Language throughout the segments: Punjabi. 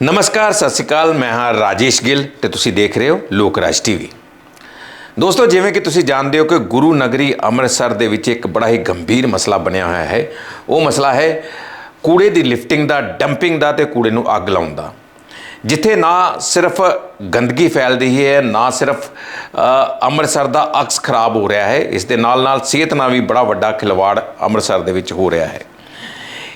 ਨਮਸਕਾਰ, ਸਤਿ ਸ਼੍ਰੀ ਅਕਾਲ। ਮੈਂ ਹਾਂ ਰਾਜੇਸ਼ ਗਿੱਲ ਤੇ ਤੁਸੀਂ ਦੇਖ ਰਹੇ ਹੋ ਲੋਕ ਰਾਜ ਟੀਵੀ। ਦੋਸਤੋ, ਜਿਵੇਂ ਕਿ ਤੁਸੀਂ ਜਾਣਦੇ ਹੋ ਕਿ ਗੁਰੂ ਨਗਰੀ ਅੰਮ੍ਰਿਤਸਰ ਦੇ ਵਿੱਚ ਇੱਕ ਬੜਾ ਹੀ ਗੰਭੀਰ ਮਸਲਾ ਬਣਿਆ ਹੋਇਆ ਹੈ। ਉਹ ਮਸਲਾ ਹੈ ਕੂੜੇ ਦੀ ਲਿਫਟਿੰਗ ਦਾ, ਡੰਪਿੰਗ ਦਾ ਤੇ ਕੂੜੇ ਨੂੰ ਅੱਗ ਲਾਉਣ ਦਾ। ਜਿੱਥੇ ਨਾ ਸਿਰਫ ਗੰਦਗੀ ਫੈਲ ਰਹੀ ਹੈ, ਨਾ ਸਿਰਫ ਅੰਮ੍ਰਿਤਸਰ ਦਾ ਅਕਸ ਖਰਾਬ ਹੋ ਰਿਹਾ ਹੈ। ਇਸ ਦੇ ਨਾਲ ਨਾਲ ਸਿਹਤ ਨਾਲ ਵੀ ਬੜਾ ਵੱਡਾ ਖਿਲਵਾੜ ਅੰਮ੍ਰਿਤਸਰ ਦੇ ਵਿੱਚ ਹੋ ਰਿਹਾ ਹੈ।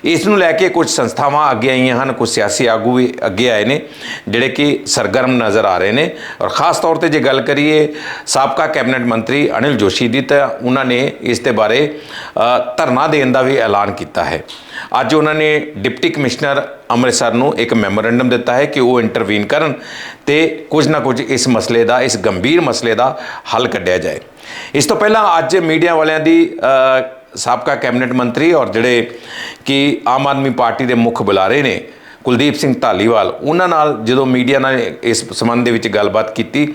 ਇਸ ਨੂੰ ਲੈ ਕੇ ਕੁਝ ਸੰਸਥਾਵਾਂ ਅੱਗੇ ਆਈਆਂ ਹਨ, ਕੁਝ ਸਿਆਸੀ ਆਗੂ ਵੀ ਅੱਗੇ ਆਏ ਨੇ, ਜਿਹੜੇ ਕਿ ਸਰਗਰਮ ਨਜ਼ਰ ਆ ਰਹੇ ਨੇ। ਔਰ ਖਾਸ ਤੌਰ ਤੇ ਜੇ ਗੱਲ ਕਰੀਏ, ਸਾਬਕਾ ਕੈਬਨਿਟ ਮੰਤਰੀ ਅਨਿਲ ਜੋਸ਼ੀ ਦੀ, ਤਾਂ ਉਹਨਾਂ ਨੇ ਇਸ ਦੇ ਬਾਰੇ ਧਰਨਾ ਦੇਣ ਦਾ ਵੀ ਐਲਾਨ ਕੀਤਾ ਹੈ। ਅੱਜ ਉਹਨਾਂ ਨੇ ਡਿਪਟੀ ਕਮਿਸ਼ਨਰ ਅੰਮ੍ਰਿਤਸਰ ਨੂੰ ਇੱਕ ਮੈਮੋਰੈਂਡਮ ਦਿੱਤਾ ਹੈ ਕਿ ਉਹ ਇੰਟਰਵੀਨ ਕਰਨ ਤੇ ਕੁਝ ਨਾ ਕੁਝ ਇਸ ਮਸਲੇ ਦਾ, ਇਸ ਗੰਭੀਰ ਮਸਲੇ ਦਾ ਹੱਲ ਕੱਢਿਆ ਜਾਏ। ਇਸ ਤੋਂ ਪਹਿਲਾਂ ਅੱਜ ਮੀਡੀਆ ਵਾਲਿਆਂ ਦੀ ਸਾਬਕਾ ਕੈਬਨਿਟ ਮੰਤਰੀ ਔਰ ਜਿਹੜੇ ਕਿ ਆਮ ਆਦਮੀ ਪਾਰਟੀ ਦੇ ਮੁੱਖ ਬੁਲਾਰੇ ਨੇ, ਕੁਲਦੀਪ ਸਿੰਘ ਧਾਲੀਵਾਲ, ਉਹਨਾਂ ਨਾਲ ਜਦੋਂ ਮੀਡੀਆ ਨਾਲ ਇਸ ਸੰਬੰਧ ਦੇ ਵਿੱਚ ਗੱਲਬਾਤ ਕੀਤੀ,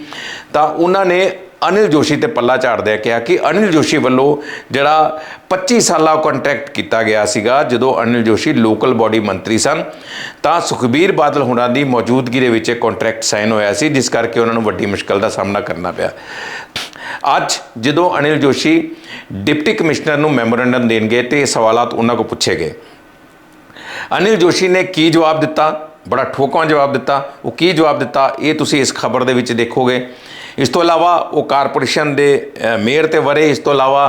ਤਾਂ ਉਹਨਾਂ ਨੇ ਅਨਿਲ ਜੋਸ਼ੀ ਤੇ ਪੱਲਾ ਝਾੜਦਿਆਂ ਕਿਹਾ ਕਿ ਅਨਿਲ ਜੋਸ਼ੀ ਵੱਲੋਂ ਜਿਹੜਾ 25 ਸਾਲਾ ਕੰਟਰੈਕਟ ਕੀਤਾ ਗਿਆ ਸੀਗਾ, ਜਦੋਂ ਅਨਿਲ ਜੋਸ਼ੀ ਲੋਕਲ ਬਾਡੀ ਮੰਤਰੀ ਸਨ, ਤਾਂ ਸੁਖਬੀਰ ਬਾਦਲ ਹੁਣਾਂ ਦੀ ਮੌਜੂਦਗੀ ਦੇ ਵਿੱਚ ਇਹ ਕੰਟਰੈਕਟ ਸਾਈਨ ਹੋਇਆ ਸੀ, ਜਿਸ ਕਰਕੇ ਉਹਨਾਂ ਨੂੰ ਵੱਡੀ ਮੁਸ਼ਕਲ ਦਾ ਸਾਹਮਣਾ ਕਰਨਾ ਪਿਆ। ਅੱਜ ਜਦੋਂ ਅਨਿਲ ਜੋਸ਼ੀ ਡਿਪਟੀ ਕਮਿਸ਼ਨਰ ਨੂੰ ਮੈਮੋਰੰਡਮ ਦੇਣਗੇ ਤੇ ਇਹ ਸਵਾਲਾਤ ਉਹਨਾਂ ਕੋਲ ਪੁੱਛੇ ਗਏ। ਅਨਿਲ ਜੋਸ਼ੀ ਨੇ ਕੀ ਜਵਾਬ ਦਿੱਤਾ? ਬੜਾ ਠੋਕਾਂ ਜਵਾਬ ਦਿੱਤਾ। ਉਹ ਕੀ ਜਵਾਬ ਦਿੱਤਾ? ਇਹ ਤੁਸੀਂ ਇਸ ਖਬਰ ਦੇ ਵਿੱਚ ਦੇਖੋਗੇ। ਇਸ ਤੋਂ ਇਲਾਵਾ ਉਹ ਕਾਰਪੋਰੇਸ਼ਨ ਦੇ ਅ, ਮੇਅਰ ਤੇ ਵਰੇ ਇਸ ਤੋਂ ਇਲਾਵਾ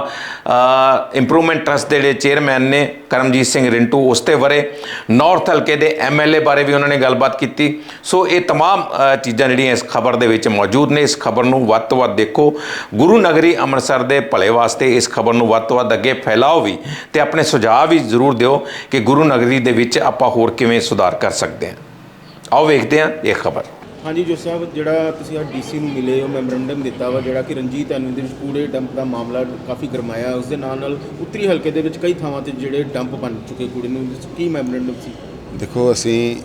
ਇੰਪਰੂਵਮੈਂਟ ਟਰਸਟ ਦੇ ਜਿਹੜੇ ਚੇਅਰਮੈਨ ਨੇ ਕਰਮਜੀਤ ਸਿੰਘ ਰਿੰਟੂ ਉਸ ਤੇ ਵਰੇ ਨਾਰਥ ਹਲਕੇ ਦੇ ਐਮਐਲਏ ਬਾਰੇ ਵੀ ਉਹਨਾਂ ਨੇ ਗੱਲਬਾਤ ਕੀਤੀ ਸੋ ਇਹ तमाम ਅ, ਚੀਜ਼ਾਂ ਜਿਹੜੀਆਂ ਇਸ ਖਬਰ ਦੇ ਵਿੱਚ ਮੌਜੂਦ ਨੇ ਇਸ ਖਬਰ ਨੂੰ ਵੱਧ ਤੋਂ ਵੱਧ ਦੇਖੋ ਗੁਰੂ ਨਗਰੀ ਅੰਮ੍ਰਿਤਸਰ ਦੇ ਭਲੇ ਵਾਸਤੇ ਇਸ ਖਬਰ ਨੂੰ ਵੱਧ ਤੋਂ ਵੱਧ ਅੱਗੇ ਫੈਲਾਓ ਵੀ ਤੇ ਆਪਣੇ ਸੁਝਾਅ ਵੀ ਜ਼ਰੂਰ ਦਿਓ ਕਿ ਗੁਰੂ ਨਗਰੀ ਦੇ ਵਿੱਚ ਆਪਾਂ ਹੋਰ ਕਿਵੇਂ ਸੁਧਾਰ ਕਰ ਸਕਦੇ ਹਾਂ ਆਓ ਵੇਖਦੇ ਹਾਂ ਇਹ ਖਬਰ ਹਾਂਜੀ ਜੋ ਸਾਹਿਬ, ਜਿਹੜਾ ਤੁਸੀਂ ਆ ਡੀਸੀ ਨੂੰ ਮਿਲੇ ਹੋ ਮੈਮੋਰੈਂਡਮ ਦਿੱਤਾ ਵਾ, ਜਿਹੜਾ ਕਿ ਰਣਜੀਤ ਐਨਵੀ ਦੇ ਵਿੱਚ ਕੂੜੇ ਡੰਪ ਦਾ ਮਾਮਲਾ ਕਾਫੀ ਗਰਮਾਇਆ, ਉਸ ਦੇ ਨਾਲ ਨਾਲ ਉੱਤਰੀ ਹਲਕੇ ਦੇ ਵਿੱਚ ਕਈ ਥਾਵਾਂ ਤੇ ਜਿਹੜੇ ਡੰਪ ਬਣ ਚੁੱਕੇ ਕੂੜੇ ਨੂੰ ਉਹਦੇ 'ਚ ਕੀ ਮੈਮੋਰੈਂਡਮ ਸੀ? ਦੇਖੋ, ਅਸੀਂ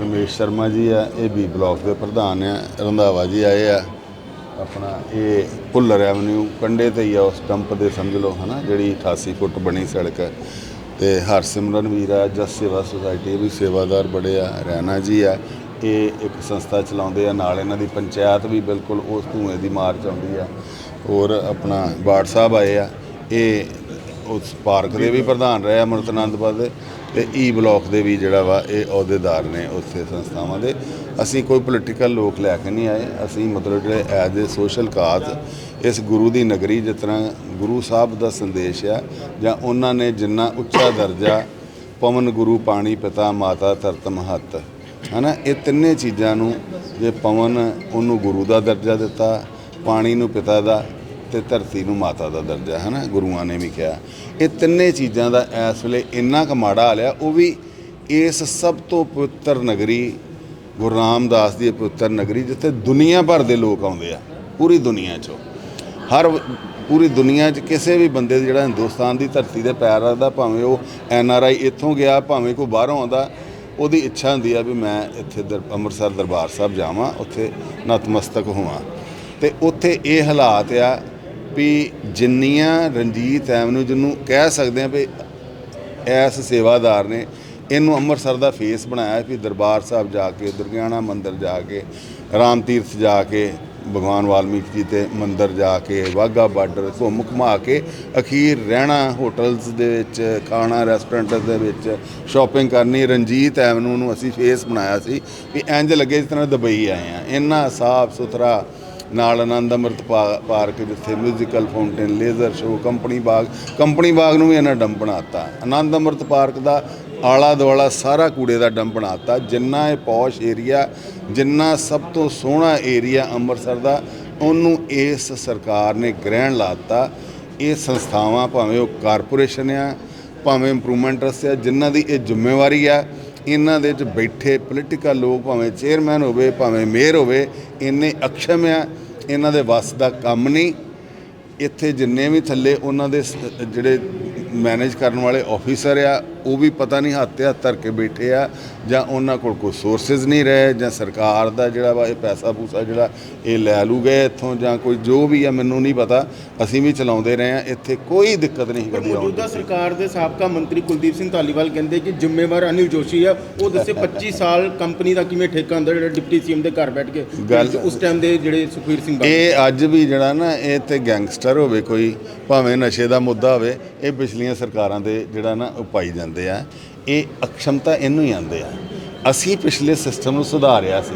ਰਮੇਸ਼ ਸ਼ਰਮਾ ਜੀ ਆ, ਇਹ ਬੀ ਬਲਾਕ ਦੇ ਪ੍ਰਧਾਨ ਆ, ਰੰਧਾਵਾ ਜੀ ਆਏ ਆ, ਆਪਣਾ ਇਹ ਭੁੱਲਰ ਐਵਨਿਊ ਕੰਡੇ ਤੇ ਹੀ ਆ, ਉਸ ਡੰਪ ਦੇ, ਸਮਝ ਲਓ, ਹਨਾ, ਜਿਹੜੀ 88 ਫੁੱਟ ਬਣੀ ਸੜਕ ਹੈ ਤੇ ਹਰਸਿਮਰਨ ਵੀਰ ਆ, ਜਸ ਸੇਵਾ ਸੁਸਾਇਟੀ ਵੀ ਸੇਵਾਦਾਰ ਬੜੇ ਆ ਰੈਨਾ ਜੀ ਆ ਇਹ ਇੱਕ ਸੰਸਥਾ ਚਲਾਉਂਦੇ ਆ, ਨਾਲ ਇਹਨਾਂ ਦੀ ਪੰਚਾਇਤ ਵੀ ਬਿਲਕੁਲ ਉਸ ਧੂਏ ਦੀ ਮਾਰ ਚ ਆਉਂਦੀ ਆ। ਹੋਰ ਆਪਣਾ ਬਾੜ ਸਾਹਿਬ ਆਏ ਆ, ਇਹ ਉਸ ਪਾਰਕ ਦੇ ਵੀ ਪ੍ਰਧਾਨ ਰਹੇ ਅਮਰਤ ਆਨੰਦਪੁਰ ਦੇ ਤੇ ਈ ਬਲਾਕ ਦੇ ਵੀ ਜਿਹੜਾ ਵਾ, ਇਹ ਅਹੁਦੇਦਾਰ ਨੇ ਉਸੇ ਸੰਸਥਾਵਾਂ ਦੇ। ਅਸੀਂ ਕੋਈ ਪੋਲੀਟੀਕਲ ਲੋਕ ਲੈ ਕੇ ਨਹੀਂ ਆਏ, ਅਸੀਂ ਮਤਲਬ ਜਿਹੜੇ ਐਜ਼ ਏ ਸੋਸ਼ਲ ਕਾਜ਼ ਇਸ ਗੁਰੂ ਦੀ ਨਗਰੀ ਜਿਸ ਤਰ੍ਹਾਂ ਗੁਰੂ ਸਾਹਿਬ ਦਾ ਸੰਦੇਸ਼ ਆ, ਜਾਂ ਉਹਨਾਂ ਨੇ ਜਿੰਨਾ ਉੱਚਾ ਦਰਜਾ ਪਵਨ ਗੁਰੂ ਪਾਣੀ ਪਿਤਾ ਮਾਤਾ ਧਰਤ ਮਹੱਤ ਹਨਾ, ਇਹ ਤਿੰਨੇ ਚੀਜ਼ਾਂ ਨੂੰ ਜੇ ਪਵਨ ਉਹਨੂੰ ਗੁਰੂ ਦਾ ਦਰਜਾ ਦਿੱਤਾ, ਪਾਣੀ ਨੂੰ ਪਿਤਾ ਦਾ ਤੇ ਧਰਤੀ ਨੂੰ ਮਾਤਾ ਦਾ ਦਰਜਾ ਹੈ ਨਾ ਗੁਰੂਆਂ ਨੇ ਵੀ ਕਿਹਾ। ਇਹ ਤਿੰਨੇ ਚੀਜ਼ਾਂ ਦਾ ਇਸ ਵੇਲੇ ਇੰਨਾ ਕੁ ਮਾੜਾ ਹਾਲਿਆ ਉਹ ਵੀ ਇਸ ਸਭ ਤੋਂ ਪਵਿੱਤਰ ਨਗਰੀ, ਗੁਰੂ ਰਾਮਦਾਸ ਦੀ ਪਵਿੱਤਰ ਨਗਰੀ, ਜਿੱਥੇ ਦੁਨੀਆ ਭਰ ਦੇ ਲੋਕ ਆਉਂਦੇ ਆ, ਪੂਰੀ ਦੁਨੀਆ 'ਚੋਂ। ਹਰ ਪੂਰੀ ਦੁਨੀਆ 'ਚ ਕਿਸੇ ਵੀ ਬੰਦੇ ਜਿਹੜਾ ਹਿੰਦੁਸਤਾਨ ਦੀ ਧਰਤੀ ਤੇ ਪੈਰ ਰੱਖਦਾ, ਭਾਵੇਂ ਉਹ ਐਨ ਆਰ ਆਈ ਇੱਥੋਂ ਗਿਆ, ਭਾਵੇਂ ਕੋਈ ਬਾਹਰੋਂ ਆਉਂਦਾ ਉਹਦੀ ਇੱਛਾ ਹੁੰਦੀ ਆ ਵੀ ਮੈਂ ਇੱਥੇ ਦਰ- ਅੰਮ੍ਰਿਤਸਰ ਦਰਬਾਰ ਸਾਹਿਬ ਜਾਵਾਂ, ਉੱਥੇ ਨਤਮਸਤਕ ਹੋਵਾਂ। ਤੇ ਉੱਥੇ ਇਹ ਹਾਲਾਤ ਆ ਵੀ ਜਿੰਨੀਆਂ ਰਣਜੀਤ ਐਵਨਿਊ ਜਿਹਨੂੰ ਕਹਿ ਸਕਦੇ ਆ ਵੀ ਐਸ ਸੇਵਾਦਾਰ ਨੇ, ਇਹਨੂੰ ਅੰਮ੍ਰਿਤਸਰ ਦਾ ਫੇਸ ਬਣਾਇਆ ਵੀ ਦਰਬਾਰ ਸਾਹਿਬ ਜਾ ਕੇ, ਦੁਰਗਿਆਣਾ ਮੰਦਿਰ ਜਾ ਕੇ, ਰਾਮ ਤੀਰਥ ਜਾ ਕੇ ਭਗਵਾਨ ਵਾਲਮੀਕ ਜੀ ਤੇ ਮੰਦਰ ਜਾ ਕੇ, ਵਾਹਗਾ ਬਾਰਡਰ ਘੁੰਮ ਘੁਮਾ ਕੇ ਅਖੀਰ ਰਹਿਣਾ ਹੋਟਲਸ ਦੇ ਵਿੱਚ, ਖਾਣਾ ਰੈਸਟੋਰੈਂਟ ਦੇ ਵਿੱਚ ਸ਼ਾਪਿੰਗ ਕਰਨੀ, ਰਣਜੀਤ ਐਵਨਿਊ ਨੂੰ ਅਸੀਂ ਫੇਸ ਬਣਾਇਆ ਸੀ ਵੀ ਇੰਜ ਲੱਗੇ ਜਿਸ ਤਰ੍ਹਾਂ ਦੁਬਈ ਆਏ ਆ ਇੰਨਾ ਸਾਫ਼ ਸੁਥਰਾ ਨਾਲ ਆਨੰਦ ਅੰਮ੍ਰਿਤ ਪਾ- ਪਾਰਕ ਜਿੱਥੇ musical fountain laser show company Bagh company Bagh ਨੂੰ ਵੀ ਇਹਨਾਂ ਡੰਪ ਬਣਾਤਾ ਆਨੰਦ ਅੰਮ੍ਰਿਤ ਪਾਰਕ ਦਾ ਆਲਾ ਦੁਆਲਾ ਸਾਰਾ ਕੂੜੇ ਦਾ ਡੰਪ ਬਣਾਤਾ ਜਿੰਨਾ ਇਹ ਪੌਸ਼ ਏਰੀਆ, ਜਿੰਨਾ ਸਭ ਤੋਂ ਸੋਹਣਾ ਏਰੀਆ ਅੰਮ੍ਰਿਤਸਰ ਦਾ, ਉਹਨੂੰ ਇਸ ਸਰਕਾਰ ਨੇ ਗ੍ਰਹਿਣ ਲਾਤਾ ਇਹ ਸੰਸਥਾਵਾਂ ਭਾਵੇਂ ਉਹ ਕਾਰਪੋਰੇਸ਼ਨ ਆ, ਭਾਵੇਂ ਇੰਪਰੂਵਮੈਂਟ ਟਰਸਟ ਆ ਜਿਨ੍ਹਾਂ ਦੀ ਇਹ ਜ਼ਿੰਮੇਵਾਰੀ ਆ, ਇਹਨਾਂ ਦੇ ਵਿੱਚ ਬੈਠੇ ਪੋਲੀਟੀਕਲ ਲੋਕ ਭਾਵੇਂ ਚੇਅਰਮੈਨ ਹੋਵੇ, ਭਾਵੇਂ ਮੇਅਰ ਹੋਵੇ, ਇੰਨੇ ਅਕਸ਼ਮ ਆ, ਇਹਨਾਂ ਦੇ ਵੱਸ ਦਾ ਕੰਮ ਨਹੀਂ। ਇੱਥੇ ਜਿੰਨੇ ਵੀ ਥੱਲੇ ਉਹਨਾਂ ਦੇ ਸ- ਜਿਹੜੇ ਮੈਨੇਜ ਕਰਨ ਵਾਲੇ ਆਫੀਸਰ ਆ ਉਹ ਵੀ ਪਤਾ ਨਹੀਂ ਹੱਥ ਤੇ ਹੱਥ ਧਰ ਕੇ ਬੈਠੇ ਆ ਜਾਂ ਉਹਨਾਂ ਕੋਲ ਕੋਈ ਸੋਰਸਸ ਨਹੀਂ ਰਹੇ ਜਾਂ ਸਰਕਾਰ ਦਾ ਜਿਹੜਾ ਵਾ ਇਹ ਪੈਸਾ ਪੂਸਾ ਜਿਹੜਾ ਇਹ ਲੈ ਲੂ ਗਏ ਇੱਥੋਂ ਜਾਂ ਕੋਈ ਜੋ ਵੀ ਆ ਮੈਨੂੰ ਨਹੀਂ ਪਤਾ। ਅਸੀਂ ਵੀ ਚਲਾਉਂਦੇ ਰਹੇ ਆ ਇੱਥੇ ਕੋਈ ਦਿੱਕਤ ਨਹੀਂ ਕਦੀ ਆਉਂਦੀ ਮੌਜੂਦਾ ਸਰਕਾਰ ਦੇ ਸਾਬਕਾ ਮੰਤਰੀ ਕੁਲਦੀਪ ਸਿੰਘ ਧਾਲੀਵਾਲ ਕਹਿੰਦੇ ਕਿ ਜ਼ਿੰਮੇਵਾਰ ਅਨਿਲ ਜੋਸ਼ੀ ਆ ਉਹ ਦੱਸੇ 25 ਸਾਲ ਕੰਪਨੀ ਦਾ ਕਿਵੇਂ ਠੇਕਾ ਹੁੰਦਾ ਜਿਹੜਾ ਡਿਪਟੀ ਸੀਐਮ ਦੇ ਘਰ ਬੈਠ ਕੇ। ਉਸ ਟਾਈਮ ਦੇ ਜਿਹੜੇ ਸੁਖਵੀਰ ਸਿੰਘ ਇਹ ਅੱਜ ਵੀ ਜਿਹੜਾ ਨਾ ਇਹ ਤੇ ਗੈਂਗਸਟਰ ਹੋਵੇ ਕੋਈ ਭਾਵੇਂ ਨਸ਼ੇ ਦਾ ਮੁੱਦਾ ਹੋਵੇ ਇਹ ਪਿਛਲੀਆਂ ਸਰਕਾਰਾਂ ਦੇ ਜਿਹੜਾ ਨਾ ਉਹ ਪਾਈ ਜਾਂਦੇ ਆ, ਇਹ ਅਕਸ਼ਮਤਾ ਇਹਨੂੰ ਹੀ ਆਂਦੇ ਆ। ਅਸੀਂ ਪਿਛਲੇ ਸਿਸਟਮ ਨੂੰ ਸੁਧਾਰਿਆ ਸੀ।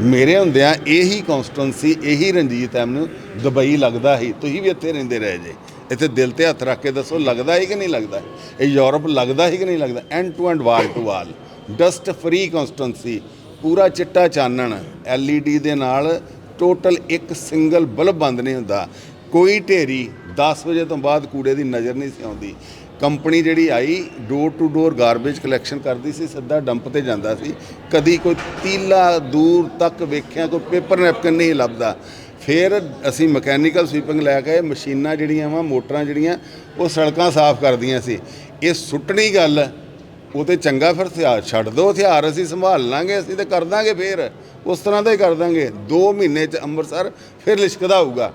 ਮੇਰੇ ਹੁੰਦਿਆਂ ਇਹੀ ਕਨਸਟੀਟੁਐਂਸੀ ਇਹੀ ਰਣਜੀਤ ਐਮ ਨੂੰ ਦੁਬਈ ਲੱਗਦਾ ਸੀ। ਤੁਸੀਂ ਵੀ ਇੱਥੇ ਰਹਿੰਦੇ ਰਹੇ ਜੇ। ਇੱਥੇ ਦਿਲ ਤੇ ਹੱਥ ਰੱਖ ਕੇ ਦੱਸੋ, ਲੱਗਦਾ ਹੈ ਕਿ ਨਹੀਂ ਲੱਗਦਾ? ਇਹ ਯੂਰਪ ਲੱਗਦਾ ਹੈ ਕਿ ਨਹੀਂ ਲੱਗਦਾ? End to end wall to wall dust free constituency ਪੂਰਾ ਚਿੱਟਾ ਚਾਨਣ। LED ਦੇ ਨਾਲ ਟੋਟਲ ਇੱਕ ਸਿੰਗਲ ਬਲਬ ਬੰਦ ਨਹੀਂ ਹੁੰਦਾ। ਕੋਈ ਢੇਰੀ 10 ਵਜੇ ਤੋਂ ਬਾਅਦ ਕੂੜੇ ਦੀ ਨਜ਼ਰ ਨਹੀਂ ਸੀ ਆਉਂਦੀ। ਕੰਪਨੀ ਜਿਹੜੀ ਆਈ door to door garbage collection ਕਰਦੀ ਸੀ, ਸਿੱਧਾ ਡੰਪ ਤੇ ਜਾਂਦਾ ਸੀ। ਕਦੀ ਕੋਈ ਤੀਲਾ ਦੂਰ ਤੱਕ ਵੇਖਿਆ ਕੋਈ ਪੇਪਰ ਨੈਪਕਿਨ ਨਹੀਂ ਲੱਭਦਾ। ਫਿਰ ਅਸੀਂ ਮਕੈਨੀਕਲ ਸਵੀਪਿੰਗ ਲੈ ਕੇ ਮਸ਼ੀਨਾਂ ਜਿਹੜੀਆਂ ਵਾ, ਮੋਟਰਾਂ ਜਿਹੜੀਆਂ, ਉਹ ਸੜਕਾਂ ਸਾਫ਼ ਕਰਦੀਆਂ ਸੀ। ਇਹ ਸੁੱਟਣੀ ਗੱਲ ਉਹ ਤੇ ਚੰਗਾ ਫਿਰ ਹਥਿਆਰ ਛੱਡ ਦੋ ਹਥਿਆਰ ਅਸੀਂ ਸੰਭਾਲ ਲਾਂਗੇ ਅਸੀਂ ਤੇ ਕਰ ਦਾਂਗੇ ਫੇਰ। ਉਸ ਤਰ੍ਹਾਂ ਦਾ ਹੀ ਕਰ ਦਾਂਗੇ। 2 ਮਹੀਨੇ ਚ ਅੰਮ੍ਰਿਤਸਰ ਫਿਰ ਲਿਸ਼ਕਦਾ ਹੋਊਗਾ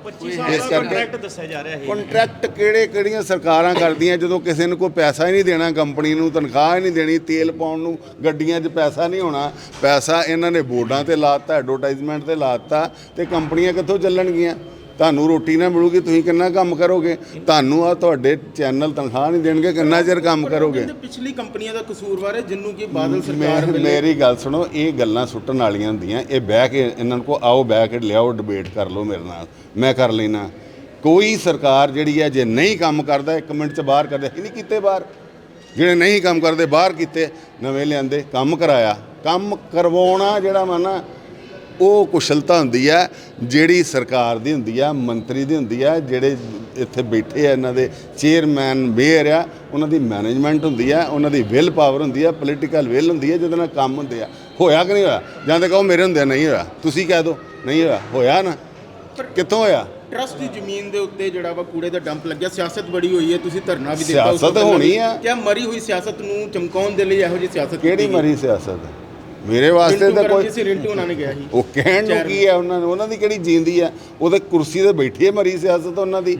ਇਸ ਕਰਕੇ ਦੱਸਿਆ ਜਾ ਰਿਹਾ ਹੈ ਕੰਟਰੈਕਟ ਕਿਹੜੇ ਕਿਹੜੀਆਂ ਸਰਕਾਰਾਂ ਕਰਦੀਆਂ ਜਦੋਂ ਕਿਸੇ ਨੂੰ ਕੋਈ ਪੈਸਾ ਹੀ ਨਹੀਂ ਦੇਣਾ ਕੰਪਨੀ ਨੂੰ ਤਨਖਾਹ ਹੀ ਨਹੀਂ ਦੇਣੀ ਤੇਲ ਪਾਉਣ ਨੂੰ ਗੱਡੀਆਂ 'ਚ ਪੈਸਾ ਨਹੀਂ ਹੋਣਾ ਪੈਸਾ ਇਹਨਾਂ ਨੇ ਬੋਰਡਾਂ ਤੇ ਲਾਤਾ ਐਡਵਰਟਾਈਜ਼ਮੈਂਟ ਤੇ ਲਾਤਾ ਤੇ ਕੰਪਨੀਆਂ ਕਿੱਥੋਂ ਚੱਲਣਗੀਆਂ? ਤੁਹਾਨੂੰ ਰੋਟੀ ਨਾ ਮਿਲੂਗੀ ਤੁਸੀਂ ਕਿੰਨਾ ਕੰਮ ਕਰੋਗੇ? ਤੁਹਾਨੂੰ ਆ ਤੁਹਾਡੇ ਚੈਨਲ ਤਨਖਾਹ ਨਹੀਂ ਦੇਣਗੇ ਕਿੰਨਾ ਚਿਰ ਕੰਮ ਕਰੋਗੇ? ਪਿਛਲੀ ਕੰਪਨੀਆਂ ਦਾ ਕਸੂਰਵਾਰ ਹੈ ਜਿੰਨੂੰ ਕਿ ਬਾਦਲ ਸਰਕਾਰ ਮੇਰੀ- ਗੱਲ ਸੁਣੋ ਇਹ ਗੱਲਾਂ ਸੁੱਟਣ ਵਾਲੀਆਂ ਹੁੰਦੀਆਂ ਇਹ ਬਹਿ ਕੇ ਇਹਨਾਂ ਨੂੰ ਕੋ ਆਓ ਬਹਿ ਕੇ ਲਿਆਓ ਡਿਬੇਟ ਕਰ ਲਓ ਮੇਰੇ ਨਾਲ ਮੈਂ ਕਰ ਲੈਣਾ ਕੋਈ ਸਰਕਾਰ ਜਿਹੜੀ ਹੈ ਜੇ ਨਹੀਂ ਕੰਮ ਕਰਦਾ ਇੱਕ ਮਿੰਟ ਚ ਬਾਹਰ ਕਰਦੇ ਹੀ ਨਹੀਂ ਕੀਤੇ ਬਾਹਰ। ਜਿਹੜੇ ਨਹੀਂ ਕੰਮ ਕਰਦੇ ਬਾਹਰ ਕੀਤੇ ਨਵੇਂ ਲਿਆਂਦੇ ਕੰਮ ਕਰਾਇਆ। ਕੰਮ ਕਰਵਾਉਣਾ ਜਿਹੜਾ ਵਾ ਨਾ ਉਹ ਕੁਸ਼ਲਤਾ ਹੁੰਦੀ ਹੈ ਜਿਹੜੀ ਸਰਕਾਰ ਦੀ ਹੁੰਦੀ ਆ ਮੰਤਰੀ ਦੀ ਹੁੰਦੀ ਆ ਜਿਹੜੇ ਇੱਥੇ ਬੈਠੇ ਆ ਇਹਨਾਂ ਦੇ ਚੇਅਰਮੈਨ ਮੇਅਰ ਆ ਉਹਨਾਂ ਦੀ ਮੈਨੇਜਮੈਂਟ ਹੁੰਦੀ ਆ ਉਹਨਾਂ ਦੀ ਵਿਲ ਪਾਵਰ ਹੁੰਦੀ ਆ ਪੋਲੀਟੀਕਲ ਵਿਲ ਹੁੰਦੀ ਆ ਜਿਹਦੇ ਨਾਲ ਕੰਮ ਹੁੰਦੇ ਆ। ਹੋਇਆ ਕਿ ਨਹੀਂ ਹੋਇਆ? ਜਾਂ ਤੇ ਕਹੋ ਮੇਰੇ ਹੁੰਦੇ ਨਹੀਂ ਹੋਇਆ। ਤੁਸੀਂ ਕਹਿ ਦਿਓ ਨਹੀਂ ਹੋਇਆ। ਹੋਇਆ ਨਾ? ਕਿੱਥੋਂ ਹੋਇਆ? ਟਰਸਟ ਦੀ ਜ਼ਮੀਨ ਦੇ ਉੱਤੇ ਜਿਹੜਾ ਵਾ ਕੂੜੇ ਦਾ ਡੰਪ ਲੱਗਿਆ ਸਿਆਸਤ ਬੜੀ ਹੋਈ ਹੈ ਤੁਸੀਂ ਧਰਨਾ ਵੀ ਦਿੱਤਾ ਸਿਆਸਤ ਹੋਣੀ। ਆ। ਕਿਆ ਮਰੀ ਹੋਈ ਸਿਆਸਤ ਨੂੰ ਚਮਕਾਉਣ ਦੇ ਲਈ ਇਹੋ ਜਿਹੀ ਸਿਆਸਤ ਕਿਹੜੀ? ਮਰੀ ਸਿਆਸਤ? ਮੇਰੇ ਵਾਸਤੇ ਤਾਂ ਕੋਈ ਸਿੰਘ ਰਿੰਟੂ ਉਹਨਾਂ ਨੇ ਕਿਹਾ ਸੀ। ਉਹ ਕਹਿਣ ਨੂੰ ਕੀ ਹੈ ਉਹਨਾਂ ਨੂੰ ਉਹਨਾਂ ਦੀ ਕਿਹੜੀ ਜੀਂਦੀ ਆ ਉਹਦੇ ਕੁਰਸੀ ਤੇ ਬੈਠੀ ਹੈ ਮਰੀ ਸਿਆਸਤ ਉਹਨਾਂ ਦੀ।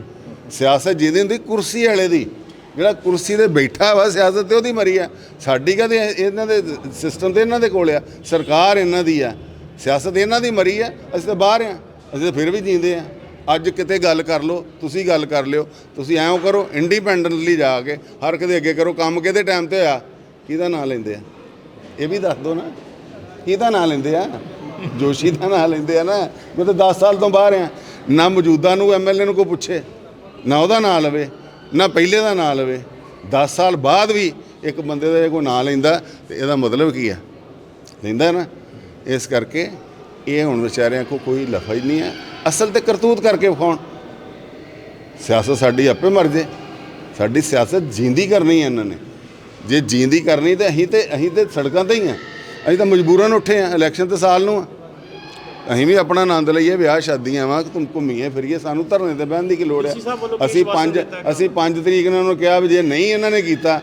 ਸਿਆਸਤ ਜਿਹਦੀ ਹੁੰਦੀ ਕੁਰਸੀ ਵਾਲੇ ਦੀ। ਜਿਹੜਾ ਕੁਰਸੀ ਤੇ ਬੈਠਾ ਵਾ ਸਿਆਸਤ ਤੇ ਉਹਦੀ ਮਰੀ ਆ ਸਾਡੀ ਕਦੇ ਇਹਨਾਂ ਦੇ ਸਿਸਟਮ ਤੇ ਇਹਨਾਂ ਦੇ ਕੋਲ ਆ। ਸਰਕਾਰ ਇਹਨਾਂ ਦੀ ਆ। ਸਿਆਸਤ ਇਹਨਾਂ ਦੀ ਮਰੀ ਆ ਅਸੀਂ ਤਾਂ ਬਾਹਰ ਆ ਅਸੀਂ ਤਾਂ ਫਿਰ ਵੀ ਜੀਂਦੇ ਆ ਅੱਜ ਕਿਤੇ ਗੱਲ ਕਰ ਲਓ ਤੁਸੀਂ ਗੱਲ ਕਰ ਲਿਓ। ਤੁਸੀਂ ਐਂ ਕਰੋ ਇੰਡੀਪੈਂਡੈਂਟਲੀ ਜਾ ਕੇ ਹਰ ਕਦੇ ਅੱਗੇ ਕਰੋ। ਕੰਮ ਕਿਹਦੇ ਟਾਈਮ ਤੇ ਹੋਇਆ? ਕਿਹਦਾ ਨਾਂ ਲੈਂਦੇ ਆ? ਇਹ ਵੀ ਦੱਸ ਦਿਓ ਨਾ। ਕਿਹਦਾ ਨਾਂ ਲੈਂਦੇ ਆ। ਜੋਸ਼ੀ ਦਾ ਨਾਂ ਲੈਂਦੇ ਆ ਨਾ। ਮੈਂ ਤਾਂ 10 ਸਾਲ ਤੋਂ ਬਾਹਰ ਆ। ਨਾ ਮੌਜੂਦਾ ਨੂੰ ਐਮਐਲਏ ਨੂੰ ਕੋਈ ਪੁੱਛੇ, ਨਾ ਉਹਦਾ ਨਾਂ ਲਵੇ, ਨਾ ਪਹਿਲੇ ਦਾ ਨਾਂ ਲਵੇ। 10 ਸਾਲ ਬਾਅਦ ਵੀ ਇੱਕ ਬੰਦੇ ਦਾ ਜੇ ਕੋਈ ਨਾਂ ਲੈਂਦਾ, ਤੇ ਇਹਦਾ ਮਤਲਬ ਕੀ ਆ? ਲੈਂਦਾ ਨਾ। ਇਸ ਕਰਕੇ ਇਹ ਹੁਣ ਵਿਚਾਰਿਆਂ ਕੋ ਕੋਈ ਲਫਜ਼ ਨਹੀਂ ਹੈ ਅਸਲ ਤੇ ਕਰਤੂਤ ਕਰਕੇ ਵਿਖਾਉਣ। ਸਿਆਸਤ ਸਾਡੀ ਆਪੇ ਮਰ ਜੇ। ਸਾਡੀ ਸਿਆਸਤ ਜਿੰਦੀ ਕਰਨੀ ਹੈ ਇਹਨਾਂ ਨੇ। ਜੇ ਜਿੰਦੀ ਕਰਨੀ ਤੇ ਅਸੀਂ ਤੇ ਅਸੀਂ ਤੇ ਸੜਕਾਂ ਤੇ ਹੀ ਆ। ਅਸੀਂ ਤਾਂ ਮਜਬੂਰਨ ਉੱਠੇ ਆ ਇਲੈਕਸ਼ਨ ਤੇ ਸਾਲ ਨੂੰ ਆ। ਅਸੀਂ ਵੀ ਆਪਣਾ ਆਨੰਦ ਲਈਏ ਵਿਆਹ ਸ਼ਾਦੀਆਂ ਵਾਂ ਤੁਮ ਘੁੰਮੀਏ ਫਿਰੀਏ ਸਾਨੂੰ ਧਰਨੇ ਤੇ ਬਹਿਣ ਦੀ ਕੀ ਲੋੜ ਹੈ? ਅਸੀਂ ਪੰਜ ਅਸੀਂ 5 ਤਰੀਕ ਨੂੰ ਉਹਨੂੰ ਕਿਹਾ ਵੀ ਜੇ ਨਹੀਂ ਇਹਨਾਂ ਨੇ ਕੀਤਾ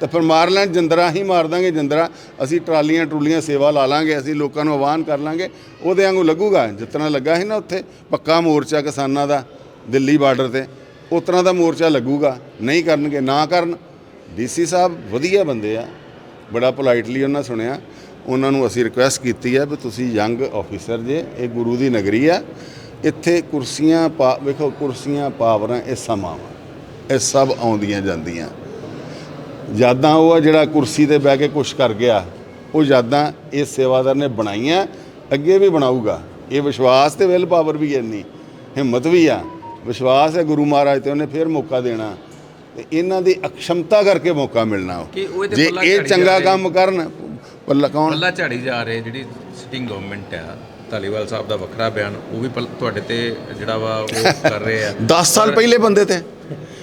ਤਾਂ ਫਿਰ ਮਾਰ ਲੈਣ ਜੰਦਰਾ ਹੀ ਮਾਰ ਦਾਂਗੇ ਜੰਦਰਾ। ਅਸੀਂ ਟਰਾਲੀਆਂ ਟਰੂਲੀਆਂ ਸੇਵਾ ਲਾ ਲਾਂਗੇ ਅਸੀਂ ਲੋਕਾਂ ਨੂੰ ਆਹਵਾਨ ਕਰ ਲਾਂਗੇ। ਉਹਦੇ ਵਾਂਗੂ ਲੱਗੂਗਾ ਜਿਤਨਾ ਲੱਗਾ ਸੀ ਨਾ ਉੱਥੇ ਪੱਕਾ ਮੋਰਚਾ ਕਿਸਾਨਾਂ ਦਾ ਦਿੱਲੀ ਬਾਰਡਰ ਤੇ ਉਸ ਤਰ੍ਹਾਂ ਦਾ ਮੋਰਚਾ ਲੱਗੂਗਾ। ਨਹੀਂ ਕਰਨਗੇ ਨਾ ਕਰਨ। ਡੀਸੀ ਸਾਹਿਬ ਵਧੀਆ ਬੰਦੇ ਆ ਬੜਾ ਪੋਲਾਈਟਲੀ ਉਹਨਾਂ ਸੁਣਿਆ। ਉਹਨਾਂ ਨੂੰ ਅਸੀਂ ਰਿਕੁਐਸਟ ਕੀਤੀ ਹੈ ਵੀ ਤੁਸੀਂ ਯੰਗ ਆਫੀਸਰ ਜੇ ਇਹ ਗੁਰੂ ਦੀ ਨਗਰੀ ਆ ਇੱਥੇ ਕੁਰਸੀਆਂ ਪਾ ਵੇਖੋ ਕੁਰਸੀਆਂ ਪਾਵਰਾਂ ਇਹ ਸਮਾਂ ਵਾ ਇਹ ਸਭ ਆਉਂਦੀਆਂ ਜਾਂਦੀਆਂ। ਯਾਦਾਂ ਉਹ ਆ ਜਿਹੜਾ ਕੁਰਸੀ ਤੇ ਬਹਿ ਕੇ ਕੁਛ ਕਰ ਗਿਆ ਉਹ ਯਾਦਾਂ ਇਹ ਸੇਵਾਦਾਰ ਨੇ ਬਣਾਈਆਂ ਅੱਗੇ ਵੀ ਬਣਾਊਗਾ। ਇਹ ਵਿਸ਼ਵਾਸ ਤੇ ਵਿਲ ਪਾਵਰ ਵੀ ਇੰਨੀ ਹਿੰਮਤ ਵੀ ਆ। ਵਿਸ਼ਵਾਸ ਹੈ ਗੁਰੂ ਮਹਾਰਾਜ ਤੇ ਉਹਨੇ ਫੇਰ ਮੌਕਾ ਦੇਣਾ। ਤੇ ਇਹਨਾਂ ਦੀ ਅਕਸ਼ਮਤਾ ਕਰਕੇ ਮੌਕਾ ਮਿਲਣਾ। ਜੇ ਇਹ ਚੰਗਾ। ਕੰਮ ਕਰਨ ਪੱਲਾ ਕੌਣ? ਪੱਲਾ ਝਾੜੀ ਜਾ ਰਹੇ ਜਿਹੜੀ ਸਿਟਿੰਗ ਗਵਰਨਮੈਂਟ ਆ ਧਾਲੀਵਾਲ ਸਾਹਿਬ ਦਾ ਵੱਖਰਾ ਬਿਆਨ ਉਹ ਵੀ ਪੱਲ- ਤੁਹਾਡੇ ਤੇ ਜਿਹੜਾ ਵਾ ਉਹ ਕਰ ਰਹੇ ਆ। 10 ਸਾਲ ਪਹਿਲੇ ਬੰਦੇ ਤੇ।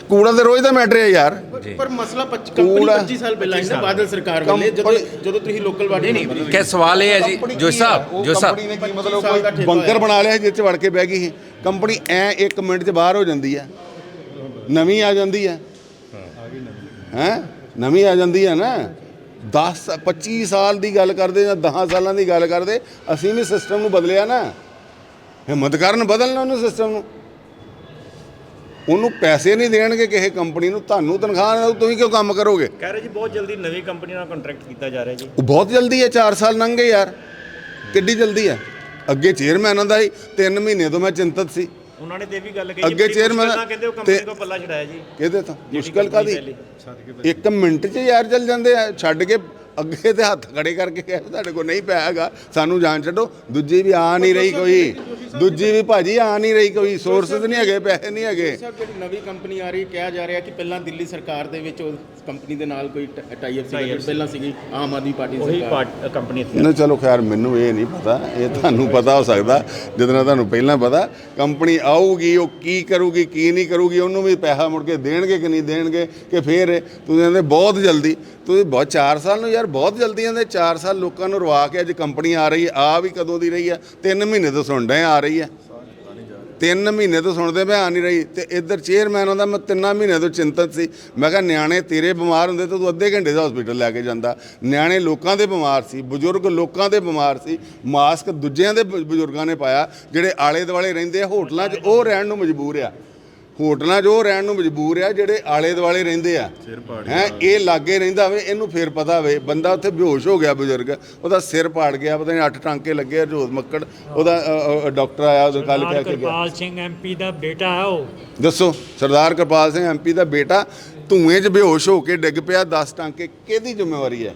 ਕੂੜਾ ਤੇ ਰੋਜ਼ ਦਾ ਮੈਟਰ ਹੈ ਯਾਰ। ਜੀ। ਪਰ ਮਸਲਾ ਕੰਪਨੀ ਕੂੜਾ- 25 ਸਾਲ ਪਹਿਲਾਂ ਸੀ ਨਾ ਬਾਦਲ ਸਰਕਾਰ ਵੇਲੇ ਜਦੋਂ ਕੰਪਨੀ- ਜਦੋਂ ਤੁਸੀਂ ਲੋਕਲ ਬਾਡੀ ਨਹੀਂ ਨਹੀਂ ਕਿ ਸਵਾਲ ਇਹ ਹੈ ਜੀ ਜੋ ਸਾਹਿਬ ਜੋ ਸਾਹਿਬ। ਕੰਪਨੀ ਨੇ ਕੀ 25 ਮਤਲਬ ਸਾਲ ਦਾ ਕੋਈ ਠੇਕਾ ਬੰਕਰ ਹੋਇਆ। ਬਣਾ ਲਿਆ ਜਿਸ ਚ ਵੜ ਕੇ ਬਹਿ ਗਈ ਸੀ। ਕੰਪਨੀ ਐ 1 ਮਿੰਟ ਚ ਬਾਹਰ ਹੋ ਜਾਂਦੀ ਹੈ ਨਵੀਂ ਆ ਜਾਂਦੀ ਹੈ। ਹੈ? ਨਵੀਂ ਆ ਜਾਂਦੀ ਹੈ ਨਾ। 10 25 ਸਾਲ ਦੀ ਗੱਲ ਕਰਦੇ ਜਾਂ 10 ਸਾਲਾਂ ਦੀ ਗੱਲ ਕਰਦੇ ਅਸੀਂ ਵੀ ਸਿਸਟਮ ਨੂੰ ਬਦਲਿਆ ਨਾ। ਹਿੰਮਤ ਕਰਨ ਬਦਲਣਾ ਉਹਨੂੰ ਸਿਸਟਮ ਨੂੰ। ਉਹਨੂੰ ਪੈਸੇ ਨਹੀਂ ਦੇਣਗੇ ਕਿਸੇ ਕੰਪਨੀ ਨੂੰ ਤੁਹਾਨੂੰ ਤਨਖਾਹ ਨਾਲ ਤੁਸੀਂ ਕਿਉਂ ਕੰਮ ਕਰੋਗੇ? ਕਹਿ ਰਹੇ ਜੀ ਬਹੁਤ ਜਲਦੀ ਨਵੀਂ ਕੰਪਨੀ ਨਾਲ ਕੰਟਰੈਕਟ ਕੀਤਾ ਜਾ ਰਿਹਾ ਜੀ। ਉਹ ਬਹੁਤ ਜਲਦੀ ਹੈ 4 ਸਾਲ ਲੰਘ ਗਏ ਯਾਰ। ਕਿੱਡੀ ਜਲਦੀ ਹੈ? ਅੱਗੇ ਚੇਅਰਮੈਨਾਂ ਦਾ ਹੀ 3 ਮਹੀਨੇ ਤੋਂ ਮੈਂ ਚਿੰਤਤ ਸੀ। ਉਹਨਾਂ ਨੇ ਤੇ ਵੀ ਗੱਲ ਕਹੀ ਅੱਗੇ ਨਾਲ ਕਹਿੰਦੇ ਉਹ ਕੰਪਨੀ ਤੇ- ਪੱਲਾ ਛਡਾਇਆ ਜੀ। ਕਿਹਦੇ ਤੋਂ? ਮੁਸ਼ਕਲ ਕਾਦੀ। ਇੱਕ ਮਿੰਟ 'ਚ ਯਾਰ ਚੱਲ ਜਾਂਦੇ ਆ। ਛੱਡ ਕੇ ਅੱਗੇ ਤੇ ਹੱਥ ਖੜੇ ਕਰਕੇ ਕਹੇ ਤੁਹਾਡੇ ਕੋਲ ਨਹੀਂ ਪਿਆ ਹੈਗਾ ਸਾਨੂੰ ਜਾਣ ਛੱਡੋ। ਦੂਜੀ ਵੀ ਆ ਨਹੀਂ ਰਹੀ ਕੋਈ। ਦੂਜੀ ਵੀ ਭਾਜੀ ਆ ਨਹੀਂ ਰਹੀ ਕੋਈ। ਸੋਰਸਸ ਨਹੀਂ ਹੈਗੇ ਪੈਸੇ ਨਹੀਂ ਹੈਗੇ। ਜਿਹੜੀ ਨਵੀਂ ਕੰਪਨੀ ਆ ਰਹੀ ਹੈ ਕਿਹਾ ਜਾ ਰਿਹਾ ਕਿ ਪਹਿਲਾਂ ਦਿੱਲੀ ਸਰਕਾਰ ਦੇ ਵਿੱਚ ਉਸ ਕੰਪਨੀ ਦੇ ਨਾਲ ਕੋਈ ਟਾਈ ਅਪ ਜਿਹੜੀ ਪਹਿਲਾਂ ਸੀਗੀ। ਆਮ ਆਦਮੀ ਪਾਰਟੀ ਉਹੀ ਸਰਕਾਰ। ਪਾਰਟ ਕੰਪਨੀ ਸੀ। ਨਾ ਚਲੋ ਖੈਰ ਮੈਨੂੰ ਇਹ ਨਹੀਂ ਪਤਾ। ਇਹ ਤੁਹਾਨੂੰ ਪਤਾ ਹੋ ਸਕਦਾ ਜਦੋਂ ਨਾਲ ਤੁਹਾਨੂੰ ਪਹਿਲਾਂ ਪਤਾ ਕੰਪਨੀ ਆਊਗੀ ਉਹ ਕੀ ਕਰੂਗੀ ਕੀ ਨਹੀਂ ਕਰੂਗੀ ਉਹਨੂੰ ਵੀ ਪੈਸਾ ਮੁੜ ਕੇ ਦੇਣਗੇ ਕਿ ਨਹੀਂ ਦੇਣਗੇ ਕਿ ਫੇਰ ਤੁਸੀਂ ਕਹਿੰਦੇ ਬਹੁਤ ਜਲਦੀ ਤੁਸੀਂ ਬਹੁਤ 4 ਸਾਲ ਨੂੰ ਯਾਰ ਬਹੁਤ ਜਲਦੀ ਆਂਦੇ 4 ਸਾਲ ਲੋਕਾਂ ਨੂੰ ਰਵਾ ਕੇ ਅੱਜ ਕੰਪਨੀ ਆ ਰਹੀ ਹੈ, ਆ ਵੀ ਕਦੋਂ ਦੀ ਰਹੀ ਆ 3 ਮਹੀਨੇ ਤੋਂ ਸੁਣ ਰਹੇ ਆ ਰਹੀ ਹੈ। ਤਿੰਨ ਮਹੀਨੇ ਤੋਂ ਸੁਣਦੇ ਮੈਂ ਆ ਨਹੀਂ ਰਹੀ। ਤੇ ਇੱਧਰ ਚੇਅਰਮੈਨ ਉਹਦਾ ਮੈਂ ਤਿੰਨਾਂ ਮਹੀਨਿਆਂ ਤੋਂ ਚਿੰਤਤ ਸੀ। ਮੈਂ ਕਿਹਾ, ਨਿਆਣੇ ਤੇਰੇ ਬਿਮਾਰ ਹੁੰਦੇ ਤਾਂ ਤੂੰ ਅੱਧੇ ਘੰਟੇ ਦਾ ਹਸਪੀਟਲ ਲੈ ਕੇ ਜਾਂਦਾ। ਨਿਆਣੇ ਲੋਕਾਂ ਦੇ ਬਿਮਾਰ ਸੀ, ਬਜ਼ੁਰਗ ਲੋਕਾਂ ਦੇ ਬਿਮਾਰ ਸੀ। ਮਾਸਕ ਦੂਜਿਆਂ ਦੇ ਬ- ਬਜ਼ੁਰਗਾਂ ਨੇ ਪਾਇਆ। ਜਿਹੜੇ ਆਲੇ ਦੁਆਲੇ ਰਹਿੰਦੇ ਹੋਟਲਾਂ 'ਚ, ਉਹ ਰਹਿਣ ਨੂੰ ਮਜਬੂਰ ਆ। ਹੋਟਲਾਂ 'ਚ ਉਹ ਰਹਿਣ ਨੂੰ ਮਜਬੂਰ ਆ ਜਿਹੜੇ ਆਲੇ ਦੁਆਲੇ ਰਹਿੰਦੇ ਆ। ਹੈ ਇਹ ਲਾਗੇ ਰਹਿੰਦਾ ਹੋਵੇ ਇਹਨੂੰ ਫੇਰ ਪਤਾ ਹੋਵੇ ਬੰਦਾ ਉੱਥੇ ਬੇਹੋਸ਼ ਹੋ ਗਿਆ ਬਜ਼ੁਰਗ। ਉਹਦਾ ਸਿਰ ਪਾੜ ਗਿਆ ਪਤਾ ਨਹੀਂ ਅੱਠ ਟਾਂਕੇ ਲੱਗੇ ਰੋਜ਼ ਮੱਕੜ। ਉਹਦਾ ਡਾਕਟਰ ਆਇਆ ਉਹਦੇ ਕੱਲ ਸਰਦਾਰ ਕਹਿ ਕੇ ਗਿਆ। ਕਿਰਪਾਲ ਸਿੰਘ ਐਮਪੀ ਦਾ ਬੇਟਾ ਹੈ ਉਹ। ਦੱਸੋ ਸਰਦਾਰ ਕਿਰਪਾਲ ਸਿੰਘ ਐਮਪੀ ਦਾ ਬੇਟਾ ਧੂਏ 'ਚ ਬੇਹੋਸ਼ ਹੋ ਕੇ ਡਿੱਗ ਪਿਆ 10 ਟਾਂਕੇ ਕਿਹਦੀ ਜ਼ਿੰਮੇਵਾਰੀ ਹੈ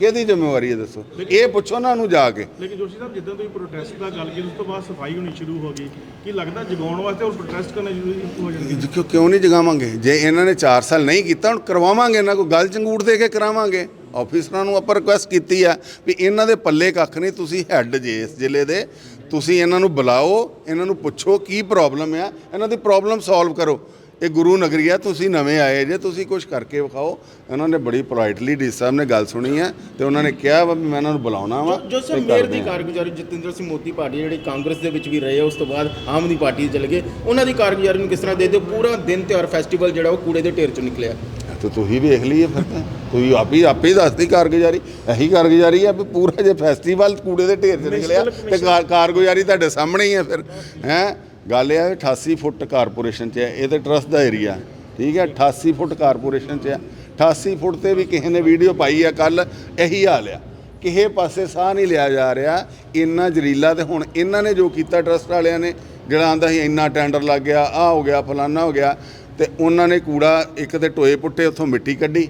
ਕਿਹਦੀ ਜ਼ਿੰਮੇਵਾਰੀ ਹੈ ਦੱਸੋ? ਇਹ ਪੁੱਛੋ ਨਾ ਉਹਨੂੰ ਜਾ ਕੇ। ਲੇਕਿਨ ਜੋਸ਼ੀ ਸਾਹਿਬ ਜਿੱਦਾਂ ਤੁਸੀਂ ਪ੍ਰੋਟੈਸਟ ਦਾ ਗੱਲ ਕੀਤੀ ਉਸ ਤੋਂ ਬਾਅਦ ਸਫ਼ਾਈ ਹੋਣੀ ਸ਼ੁਰੂ ਹੋ ਗਈ। ਕੀ ਲੱਗਦਾ ਜਗਾਉਣ ਵਾਸਤੇ ਉਹ ਪ੍ਰੋਟੈਸਟ ਕਰਨਾ ਜ਼ਰੂਰੀ ਹੋ ਜਾਣਗੇ ਕਿਉਂ ਕਿਉਂ ਨਹੀਂ ਜਗਾਵਾਂਗੇ? ਜੇ ਇਹਨਾਂ ਨੇ 4 ਸਾਲ ਨਹੀਂ ਕੀਤਾ ਹੁਣ ਕਰਵਾਵਾਂਗੇ ਇਹਨਾਂ ਕੋਲ ਗੱਲ ਚੰਗੂੜ ਦੇ ਕੇ ਕਰਾਵਾਂਗੇ। ਆਫਿਸਰਾਂ ਨੂੰ ਆਪਾਂ ਰਿਕੁਐਸਟ ਕੀਤੀ ਆ ਵੀ ਇਹਨਾਂ ਦੇ ਪੱਲੇ ਕੱਖ ਨਹੀਂ ਤੁਸੀਂ ਹੈੱਡ ਜੇ ਇਸ ਜ਼ਿਲ੍ਹੇ ਦੇ ਤੁਸੀਂ ਇਹਨਾਂ ਨੂੰ ਬੁਲਾਓ ਇਹਨਾਂ ਨੂੰ ਪੁੱਛੋ ਕੀ ਪ੍ਰੋਬਲਮ ਆ ਇਹਨਾਂ ਦੀ ਪ੍ਰੋਬਲਮ ਸੋਲਵ ਕਰੋ। ਇਹ ਗੁਰੂ ਨਗਰੀ ਆ ਤੁਸੀਂ ਨਵੇਂ ਆਏ ਜੇ ਤੁਸੀਂ ਕੁਝ ਕਰਕੇ ਵਿਖਾਓ। ਇਹਨਾਂ ਨੇ ਬੜੀ ਪੋਲਾਈਟਲੀ ਡੀ ਸਾਹਿਬ ਨੇ ਗੱਲ ਸੁਣੀ ਆ ਤੇ ਉਹਨਾਂ ਨੇ ਕਿਹਾ ਵਾ ਵੀ ਮੈਂ ਇਹਨਾਂ ਨੂੰ ਬੁਲਾਉਣਾ ਵਾ ਜੋ ਸਰ ਤੇ ਕਰਦੇ ਦੀ। ਕਾਰਗੁਜ਼ਾਰੀ ਜਤਿੰਦਰ ਸਿੰਘ ਮੋਦੀ ਪਾਰਟੀ ਜਿਹੜੀ ਕਾਂਗਰਸ ਦੇ ਵਿੱਚ ਵੀ ਰਹੇ ਉਸ ਤੋਂ ਬਾਅਦ ਆਮ ਆਦਮੀ ਪਾਰਟੀ 'ਚ ਚਲੇ ਗਏ। ਉਹਨਾਂ ਦੀ ਕਾਰਗੁਜ਼ਾਰੀ ਨੂੰ ਕਿਸ ਤਰ੍ਹਾਂ ਦੇ ਦਿਓ ਪੂਰਾ ਦਿਨ ਤਿਉਹਾਰ ਫੈਸਟੀਵਲ ਜਿਹੜਾ ਉਹ ਕੂੜੇ ਦੇ ਢੇਰ 'ਚੋਂ ਨਿਕਲਿਆ। ਤੇ ਤੁਸੀਂ ਵੇਖ ਲਈਏ ਫਿਰ ਤਾਂ। ਤੁਸੀਂ ਆਪ ਹੀ ਆਪੇ ਹੀ ਦੱਸਦੀ ਕਾਰਗੁਜ਼ਾਰੀ। ਇਹੀ ਕਾਰਗੁਜ਼ਾਰੀ ਆ ਵੀ ਪੂਰਾ ਜੇ ਫੈਸਟੀਵਲ ਕੂੜੇ ਦੇ ਢੇਰ 'ਚ ਨਿਕਲਿਆ ਤੇ ਕਾਰ- ਕਾਰਗੁਜ਼ਾਰੀ ਤੁਹਾਡੇ ਸਾਹਮਣੇ ਹੀ ਆ ਫਿਰ ਹੈ? ਗੱਲ ਇਹ ਆ ਵੀ 88 ਫੁੱਟ ਕਾਰਪੋਰੇਸ਼ਨ 'ਚ ਹੈ, ਇਹ ਤੇ ਟਰਸਟ ਦਾ ਏਰੀਆ ਠੀਕ ਹੈ 88 ਫੁੱਟ ਕਾਰਪੋਰੇਸ਼ਨ 'ਚ ਹੈ। 88 ਫੁੱਟ ਤੇ ਵੀ ਕਿਸੇ ਨੇ ਵੀਡੀਓ ਪਾਈ ਆ ਕੱਲ, ਇਹੀ ਹਾਲ ਆ। ਕਿਸੇ ਪਾਸੇ ਸਾਹ ਨਹੀਂ ਲਿਆ ਜਾ ਰਿਹਾ, ਇੰਨਾ ਜ਼ਰੀਲਾ ਤੇ ਹੁਣ ਇਹਨਾਂ ਨੇ ਜੋ ਕੀਤਾ ਟਰਸਟ ਵਾਲਿਆਂ ਨੇ, ਜਿਹੜਾ ਆਂਦਾ ਸੀ ਇੰਨਾ ਟੈਂਡਰ ਲੱਗ ਗਿਆ ਆ ਹੋ ਗਿਆ, ਫਲਾਨਾ ਹੋ ਗਿਆ, ਤੇ ਉਹਨਾਂ ਨੇ ਕੂੜਾ ਇੱਕ ਤੇ ਟੋਏ ਪੁੱਟੇ, ਉੱਥੋਂ ਮਿੱਟੀ ਕੱਢੀ,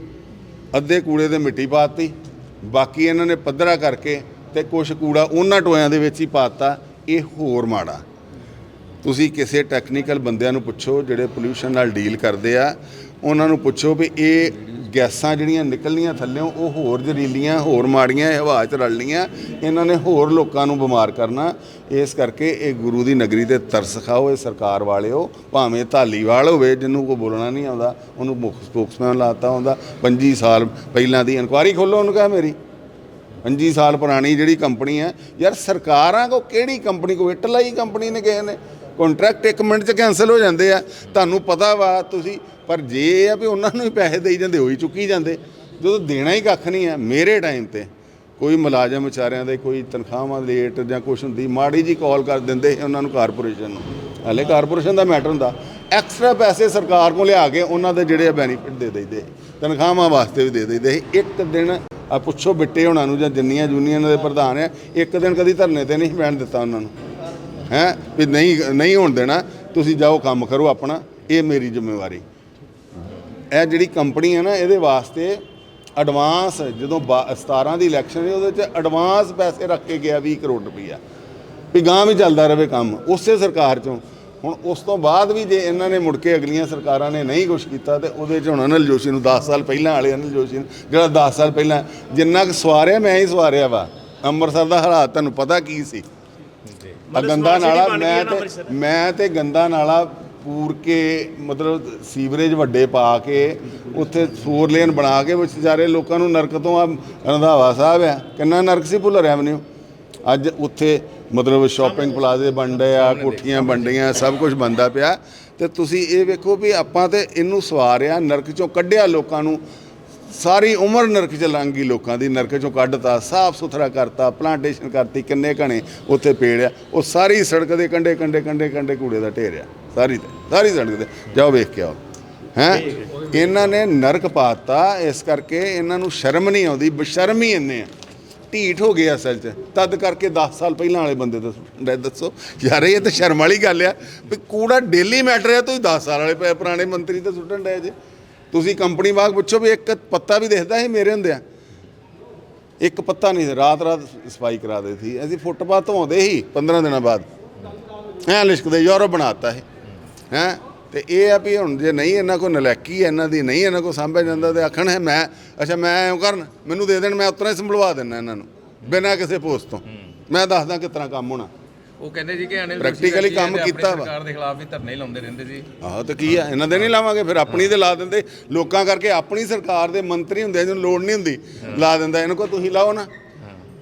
ਅੱਧੇ ਕੂੜੇ ਤੇ ਮਿੱਟੀ ਪਾਤੀ, ਬਾਕੀ ਇਹਨਾਂ ਨੇ ਪੱਧਰਾ ਕਰਕੇ ਤੇ ਕੁਝ ਕੂੜਾ ਉਹਨਾਂ ਟੋਇਆਂ ਦੇ ਵਿੱਚ ਹੀ ਪਾਤਾ, ਇਹ ਹੋਰ ਮਾੜਾ। ਤੁਸੀਂ ਕਿਸੇ ਟੈਕਨੀਕਲ ਬੰਦਿਆਂ ਨੂੰ ਪੁੱਛੋ ਜਿਹੜੇ ਪੋਲਿਊਸ਼ਨ ਨਾਲ ਡੀਲ ਕਰਦੇ ਆ, ਉਹਨਾਂ ਨੂੰ ਪੁੱਛੋ ਵੀ ਇਹ ਗੈਸਾਂ ਜਿਹੜੀਆਂ ਨਿਕਲਣੀਆਂ ਥੱਲਿਓਂ ਉਹ ਹੋਰ ਜ਼ਹਿਰੀਲੀਆਂ, ਹੋਰ ਮਾੜੀਆਂ ਹਵਾ 'ਚ ਰਲਣੀਆਂ, ਇਹਨਾਂ ਨੇ ਹੋਰ ਲੋਕਾਂ ਨੂੰ ਬਿਮਾਰ ਕਰਨਾ। ਇਸ ਕਰਕੇ ਇਹ ਗੁਰੂ ਦੀ ਨਗਰੀ ਤੇ ਤਰਸ ਖਾਓ, ਇਹ ਸਰਕਾਰ ਵਾਲਿਓ, ਭਾਵੇਂ ਧਾਲੀਵਾਲ ਹੋਵੇ, ਜਿਹਨੂੰ ਕੋਈ ਬੋਲਣਾ ਨਹੀਂ ਆਉਂਦਾ, ਉਹਨੂੰ ਮੁੱਖ ਸਪੋਕਸਮੈਨ ਲਾਤਾ ਹੁੰਦਾ। 25 ਸਾਲ ਪਹਿਲਾਂ ਦੀ ਇਨਕੁਆਰੀ ਖੋਲੋ ਉਹਨੂੰ ਕਹੇ ਮੇਰੀ। 25 ਸਾਲ ਪੁਰਾਣੀ ਜਿਹੜੀ ਕੰਪਨੀ ਹੈ ਯਾਰ ਸਰਕਾਰਾਂ ਕੋ ਕਿਹੜੀ ਕੰਪਨੀ ਕੋ ਇੱਟਲਾਈ ਕੰਪਨੀ ਨੇ ਕਿਸੇ ਨੇ। ਕੰਟਰੈਕਟ ਇੱਕ ਮਿੰਟ 'ਚ ਕੈਨਸਲ ਹੋ ਜਾਂਦੇ ਆ। ਤੁਹਾਨੂੰ ਪਤਾ ਵਾ ਤੁਸੀਂ, ਪਰ ਜੇ ਇਹ ਆ ਵੀ ਉਹਨਾਂ ਨੂੰ ਹੀ ਪੈਸੇ ਦੇਈ ਜਾਂਦੇ ਹੋਈ ਚੁੱਕੀ ਜਾਂਦੇ। ਜਦੋਂ ਦੇਣਾ ਹੀ ਕੱਖ ਨਹੀਂ ਹੈ ਮੇਰੇ ਟਾਈਮ ਤੇ, ਕੋਈ ਮੁਲਾਜ਼ਮ ਵਿਚਾਰਿਆਂ ਦੇ, ਕੋਈ ਤਨਖਾਹਾਂ ਲੇਟ ਜਾਂ ਕੁਛ ਹੁੰਦੀ, ਮਾੜੀ ਜੀ ਕਾਲ ਕਰ ਦਿੰਦੇ ਸੀ ਉਹਨਾਂ ਨੂੰ ਕਾਰਪੋਰੇਸ਼ਨ ਨੂੰ। ਹਲੇ ਕਾਰਪੋਰੇਸ਼ਨ ਦਾ ਮੈਟਰ ਹੁੰਦਾ। ਐਕਸਟਰਾ ਪੈਸੇ ਸਰਕਾਰ ਕੋਲ ਲਿਆ ਕੇ ਉਹਨਾਂ ਦੇ ਜਿਹੜੇ ਬੈਨੀਫਿਟ ਦੇ ਦਈਦੇ ਤਨਖਾਹਾਂ ਵਾਸਤੇ ਵੀ ਦੇ ਦਈਦੇ ਸੀ। ਇੱਕ ਦਿਨ ਆ ਪੁੱਛੋ ਬਿੱਟੇ ਹੋਣਾ ਨੂੰ ਜਾਂ ਜਿੰਨੀਆਂ ਯੂਨੀਅਨ ਦੇ ਪ੍ਰਧਾਨ ਆ, ਇੱਕ ਦਿਨ ਕਦੀ ਧਰਨੇ ਤੇ ਨਹੀਂ ਬੈਣ ਦਿੱਤਾ ਉਹਨਾਂ ਨੂੰ। ਹੈ? ਵੀ ਨਹੀਂ ਨਹੀਂ ਹੋਣ ਦੇਣਾ, ਤੁਸੀਂ ਜਾਓ ਕੰਮ ਕਰੋ ਆਪਣਾ, ਇਹ ਮੇਰੀ ਜ਼ਿੰਮੇਵਾਰੀ। ਇਹ ਜਿਹੜੀ ਕੰਪਨੀ ਹੈ ਨਾ, ਇਹਦੇ ਵਾਸਤੇ ਐਡਵਾਂਸ ਜਦੋਂ ਬਾ- 17 ਦੀ ਇਲੈਕਸ਼ਨ ਹੈ ਉਹਦੇ ਚ ਐਡਵਾਂਸ ਪੈਸੇ ਰੱਖ ਕੇ ਗਿਆ 20 ਕਰੋੜ ਰੁਪਈਆ। ਵੀ ਗਾਂ ਵੀ ਚੱਲਦਾ ਰਹੇ ਕੰਮ, ਉਸੇ ਸਰਕਾਰ ਚੋਂ। ਹੁਣ ਉਸ ਤੋਂ ਬਾਅਦ ਵੀ ਜੇ ਇਹਨਾਂ ਨੇ ਮੁੜ ਕੇ ਅਗਲੀਆਂ ਸਰਕਾਰਾਂ ਨੇ ਨਹੀਂ ਕੁਝ ਕੀਤਾ, ਤੇ ਉਹਦੇ ਚ ਹੁਣ ਅਨਿਲ ਜੋਸ਼ੀ ਨੂੰ 10 ਸਾਲ ਪਹਿਲਾਂ ਵਾਲੇ ਅਨਿਲ ਜੋਸ਼ੀ ਨੂੰ, ਜਿਹੜਾ 10 ਸਾਲ ਪਹਿਲਾਂ, ਜਿੰਨਾ ਕੁ ਸਵਾਰਿਆ, ਮੈਂ ਹੀ ਸਵਾਰਿਆ ਵਾ। ਅੰਮ੍ਰਿਤਸਰ ਦਾ ਹਾਲਾਤ ਤੁਹਾਨੂੰ ਪਤਾ ਕੀ ਸੀ? ਆ ਗੰਦਾ ਨਾਲਾ ਮੈਂ ਤੇ। ਮੈਂ ਤੇ ਗੰਦਾ ਨਾਲਾ ਪੂਰ ਕੇ ਮਤਲਬ ਸੀਵਰੇਜ ਵੱਡੇ ਪਾ ਕੇ ਉੱਥੇ ਫੋਰ ਲੇਨ ਬਣਾ ਕੇ ਵਿੱਚ ਵਿਚਾਰੇ ਲੋਕਾਂ ਨੂੰ ਨਰਕ ਤੋਂ ਆ ਰੰਧਾਵਾ ਸਾਹਿਬ ਆ ਕਿੰਨਾ ਨਰਕ ਸੀ ਭੁੱਲਰ ਐਵਨਿਊ? ਅੱਜ ਉੱਥੇ ਮਤਲਬ ਸ਼ਾਪਿੰਗ ਪਲਾਜ਼ੇ ਬਣ ਰਹੇ ਆ ਕੋਠੀਆਂ ਬਣ ਰਹੀਆਂ ਸਭ ਕੁਝ ਬੰਦਾ ਪਿਆ। ਤੇ ਤੁਸੀਂ ਇਹ ਵੇਖੋ ਵੀ ਆਪਾਂ ਤੇ ਇਹਨੂੰ ਸਵਾਰਿਆ ਨਰਕ ਚੋਂ ਕੱਢਿਆ ਲੋਕਾਂ ਨੂੰ। ਸਾਰੀ ਉਮਰ ਨਰਕ ਚ ਲੰਘ ਗਈ ਲੋਕਾਂ ਦੀ, ਨਰਕ ਚੋਂ ਕੱਢਤਾ, ਸਾਫ਼ ਸੁਥਰਾ ਕਰਤਾ ਪਲਾਂਟੇਸ਼ਨ ਕਰਤੀ, ਕਿੰਨੇ ਘਣੇ ਉੱਥੇ ਪੇੜ ਆ, ਉਹ ਸਾਰੀ ਸੜਕ ਦੇ ਕੰਡੇ ਕੰਡੇ ਕੰਡੇ ਕੰਡੇ ਕੂੜੇ ਦਾ ਢੇਰ ਆ, ਸਾਰੀ ਤੇ ਸਾਰੀ ਸੜਕ ਤੇ ਜਾਓ ਵੇਖ ਕੇ ਆਓ, ਹੈ? ਇਹਨਾਂ ਨੇ ਨਰਕ ਪਾਤਾ, ਇਸ ਕਰਕੇ ਇਹਨਾਂ ਨੂੰ ਸ਼ਰਮ ਨਹੀਂ ਆਉਂਦੀ, ਬਸ਼ਰਮ ਹੀ ਇੰਨੇ ਆ। ਢੀਠ ਹੋ ਗਏ ਅਸਲ 'ਚ, ਤਦ ਕਰਕੇ 10 ਸਾਲ ਪਹਿਲਾਂ ਵਾਲੇ ਬੰਦੇ ਦੱਸੋ, ਲੈ ਦੱਸੋ, ਯਾਰ ਇਹ ਤਾਂ ਸ਼ਰਮ ਵਾਲੀ ਗੱਲ ਆ, ਵੀ ਕੂੜਾ ਡੇਲੀ ਮੈਟਰ ਆ, ਤੁਸੀਂ 10 ਸਾਲ ਵਾਲੇ ਪੁਰਾਣੇ ਮੰਤਰੀ ਤਾਂ ਸੁੱਟਣ ਡਏ ਜੇ। ਤੁਸੀਂ ਕੰਪਨੀ ਵਾਗ ਪੁੱਛੋ ਵੀ ਇੱਕ ਪੱਤਾ ਵੀ ਦਿਖਦਾ ਇਹ ਮੇਰੇ ਹੁੰਦੇ ਆ ਇੱਕ ਪੱਤਾ ਨਹੀਂ ਰਾਤ ਰਾਤ ਸਫ਼ਾਈ ਕਰਾ ਦੇ ਸੀ। ਅਸੀਂ ਫੁੱਟਪਾਥ ਧੋਂਦੇ ਸੀ 15 ਦਿਨਾਂ ਬਾਅਦ। ਐ ਲਿਸ਼ਕਦੇ ਯੂਰਪ ਬਣਾਤਾ ਇਹ ਹੈ? ਤੇ ਇਹ ਆ ਵੀ ਹੁਣ ਜੇ ਨਹੀਂ ਇਹਨਾਂ ਕੋ ਨਲੈਕੀ ਹੈ ਇਹਨਾਂ ਦੀ ਨਹੀਂ ਇਹਨਾਂ ਕੋ ਸਾਂਭਿਆ ਜਾਂਦਾ ਤੇ ਆਖਣ ਹੈ ਮੈਂ ਅੱਛਾ ਮੈਂ ਐਂ ਕਰਨ ਮੈਨੂੰ ਦੇ ਦੇਣ ਮੈਂ ਉਤਰਾ ਹੀ ਸੰਭਲਵਾ ਦਿੰਦਾ ਇਹਨਾਂ ਨੂੰ ਬਿਨਾਂ ਕਿਸੇ ਪੋਸਟ ਤੋਂ। ਮੈਂ ਦੱਸਦਾ ਕਿਸ ਤਰ੍ਹਾਂ ਕੰਮ ਹੋਣਾ। ਉਹ ਕਹਿੰਦੇ ਜੀ ਕਿ ਅਨਿਲ Practically ਕੰਮ ਕੀਤਾ ਵਾ। ਸਰਕਾਰ ਦੇ ਖਿਲਾਫ ਵੀ ਧਰਨੇ ਲਾਉਂਦੇ ਰਹਿੰਦੇ ਸੀ ਆਹੋ ਤੇ ਕੀ ਆ? ਇਹਨਾਂ ਦੇ ਨਹੀਂ ਲਾਵਾਂਗੇ ਫਿਰ ਆਪਣੀ ਤੇ ਲਾ ਦਿੰਦੇ। ਲੋਕਾਂ ਕਰਕੇ ਆਪਣੀ ਸਰਕਾਰ ਦੇ ਮੰਤਰੀ ਹੁੰਦੇ ਜਿਹਨੂੰ ਲੋੜ ਨਹੀਂ ਹੁੰਦੀ ਲਾ ਦਿੰਦਾ। ਇਹਨੂੰ ਕੋ ਤੁਸੀਂ ਲਾਓ ਨਾ।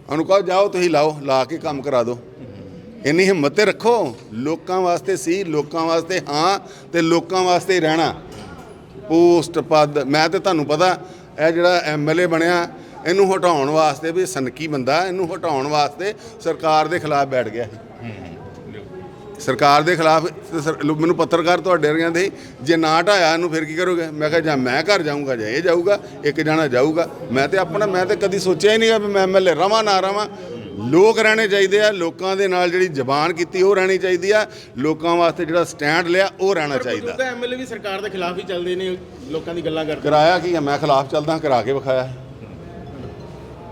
ਉਹਨੂੰ ਕਹੋ ਜਾਓ ਤੁਸੀਂ ਲਾਓ ਲਾ ਕੇ ਕੰਮ ਕਰਾ ਦਿਓ। ਇੰਨੀ ਹਿੰਮਤ ਤੇ ਰੱਖੋ। ਲੋਕਾਂ ਵਾਸਤੇ ਸੀ ਲੋਕਾਂ ਵਾਸਤੇ ਹਾਂ ਤੇ ਲੋਕਾਂ ਵਾਸਤੇ ਹੀ ਰਹਿਣਾ। ਪੋਸਟ ਪਦ ਮੈਂ ਤੇ ਤੁਹਾਨੂੰ ਪਤਾ ਇਹ ਜਿਹੜਾ ਐਮਐਲਏ ਬਣਿਆ ਇਹਨੂੰ ਹਟਾਉਣ ਵਾਸਤੇ ਵੀ ਸਨਕੀ ਬੰਦਾ ਇਹਨੂੰ ਹਟਾਉਣ ਵਾਸਤੇ ਸਰਕਾਰ ਦੇ ਖਿਲਾਫ ਬੈਠ ਗਿਆ। ਸੀ ਸਰਕਾਰ ਦੇ ਖਿਲਾਫ ਤੇ ਮੈਨੂੰ ਪੱਤਰਕਾਰ ਤੁਹਾਡੇ ਵਰਗਿਆਂ ਦੇ ਜੇ ਨਾ ਹਟਾਇਆ ਇਹਨੂੰ ਫਿਰ ਕੀ ਕਰੋਗੇ? ਮੈਂ ਕਿਹਾ ਜਾਂ ਮੈਂ ਘਰ ਜਾਊਂਗਾ ਜਾਂ ਇਹ ਜਾਊਗਾ ਇੱਕ ਜਾਣਾ ਜਾਊਗਾ। ਮੈਂ ਤੇ ਆਪਣਾ ਮੈਂ ਤੇ ਕਦੀ ਸੋਚਿਆ ਹੀ ਨਹੀਂਗਾ ਵੀ ਮੈਂ ਐਮਐਲਏ ਰਵਾਂ ਨਾ ਰਵਾਂ। ਲੋਕ ਰਹਿਣੇ ਚਾਹੀਦੇ ਆ ਲੋਕਾਂ ਦੇ ਨਾਲ ਜਿਹੜੀ ਜ਼ਬਾਨ ਕੀਤੀ ਉਹ ਰਹਿਣੀ ਚਾਹੀਦੀ ਆ। ਲੋਕਾਂ ਵਾਸਤੇ ਜਿਹੜਾ ਸਟੈਂਡ ਲਿਆ ਉਹ ਰਹਿਣਾ ਚਾਹੀਦਾ। ਮੌਜੂਦਾ ਐਮਐਲਏ ਵੀ ਸਰਕਾਰ ਦੇ ਖਿਲਾਫ ਹੀ ਚੱਲਦੇ ਨੇ ਲੋਕਾਂ ਦੀ ਗੱਲਾਂ ਕਰਦੇ ਕਰਾਇਆ ਕੀ ਆ? ਮੈਂ ਖਿਲਾਫ ਚੱਲਦਾ ਕਰਾ ਕੇ ਵਿਖਾਇਆ।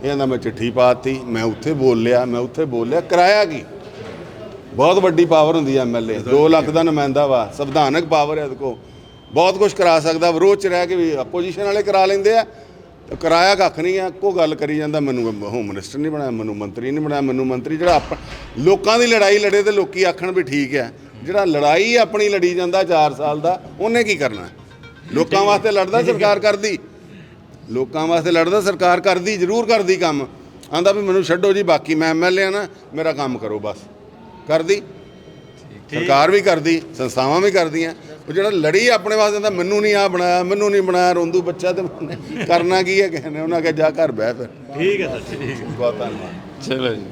ਇਹਨਾਂ ਮੈਂ ਚਿੱਠੀ ਪਾਤੀ ਮੈਂ ਉੱਥੇ ਬੋਲ ਲਿਆ ਮੈਂ ਉੱਥੇ ਬੋਲ ਲਿਆ। ਕਰਾਇਆ ਕੀ? ਬਹੁਤ ਵੱਡੀ ਪਾਵਰ ਹੁੰਦੀ ਹੈ ਐਮਐਲਏ 2 ਲੱਖ ਦਾ ਨੁਮਾਇੰਦਾ ਵਾ, ਸੰਵਿਧਾਨਕ ਪਾਵਰ ਹੈ ਇਹਦੇ ਕੋ ਬਹੁਤ ਕੁਝ ਕਰਾ ਸਕਦਾ, ਵਿਰੋਧ ਚ ਰਹਿ ਕੇ ਵੀ ਆਪੋਜੀਸ਼ਨ ਵਾਲੇ ਕਰਾ ਲੈਂਦੇ ਆ। ਤੇ ਕਰਾਇਆ ਕੱਖ ਨਹੀਂ ਆ ਕੋ ਗੱਲ ਕਰੀ ਜਾਂਦਾ, ਮੈਨੂੰ ਹੋਮ ਮਿਨਿਸਟਰ ਨਹੀਂ ਬਣਾਇਆ, ਮੈਨੂੰ ਮੰਤਰੀ ਨਹੀਂ ਬਣਾਇਆ, ਮੈਨੂੰ ਮੰਤਰੀ ਜਿਹੜਾ ਆਪ- ਲੋਕਾਂ ਦੀ ਲੜਾਈ ਲੜੇ ਤੇ ਲੋਕੀ ਆਖਣ ਵੀ ਠੀਕ ਹੈ ਜਿਹੜਾ ਲੜਾਈ ਆਪਣੀ ਲੜੀ ਜਾਂਦਾ 4 ਸਾਲ ਦਾ, ਉਹਨੇ ਕੀ ਕਰਨਾ? ਲੋਕਾਂ ਵਾਸਤੇ ਲੜਦਾ ਸਰਕਾਰ ਕਰਦੀ। ਲੋਕਾਂ ਵਾਸਤੇ ਲੜਦਾ ਸਰਕਾਰ ਕਰਦੀ, ਜ਼ਰੂਰ ਕਰਦੀ ਕੰਮ। ਆਂਦਾ ਵੀ ਮੈਨੂੰ ਛੱਡੋ ਜੀ, ਬਾਕੀ ਮੈਂ ਐਮਐਲਏ ਆ ਨਾ, ਮੇਰਾ ਕੰਮ ਕਰੋ ਬਸ। ਕਰਦੀ। ਸਰਕਾਰ ਵੀ ਕਰਦੀ ਸੰਸਥਾਵਾਂ ਵੀ ਕਰਦੀਆਂ। ਉਹ ਜਿਹੜਾ ਲੜੀ ਆਪਣੇ ਵਾਸਤੇ ਤਾਂ ਮੈਨੂੰ ਨਹੀਂ ਆ ਬਣਾਇਆ ਮੈਨੂੰ ਨਹੀਂ ਬਣਾਇਆ ਰੋਂਦੂ ਬੱਚਾ ਤੇ ਕਰਨਾ ਕੀ ਹੈ ਨੇ ਉਹਨਾਂ ਕਿਹਾ ਜਾ ਘਰ ਬਹਿ ਫਿਰ। ਠੀਕ ਹੈ ਸਰ ਠੀਕ ਬਹੁਤ ਧੰਨਵਾਦ। ਚਲੋ ਜੀ।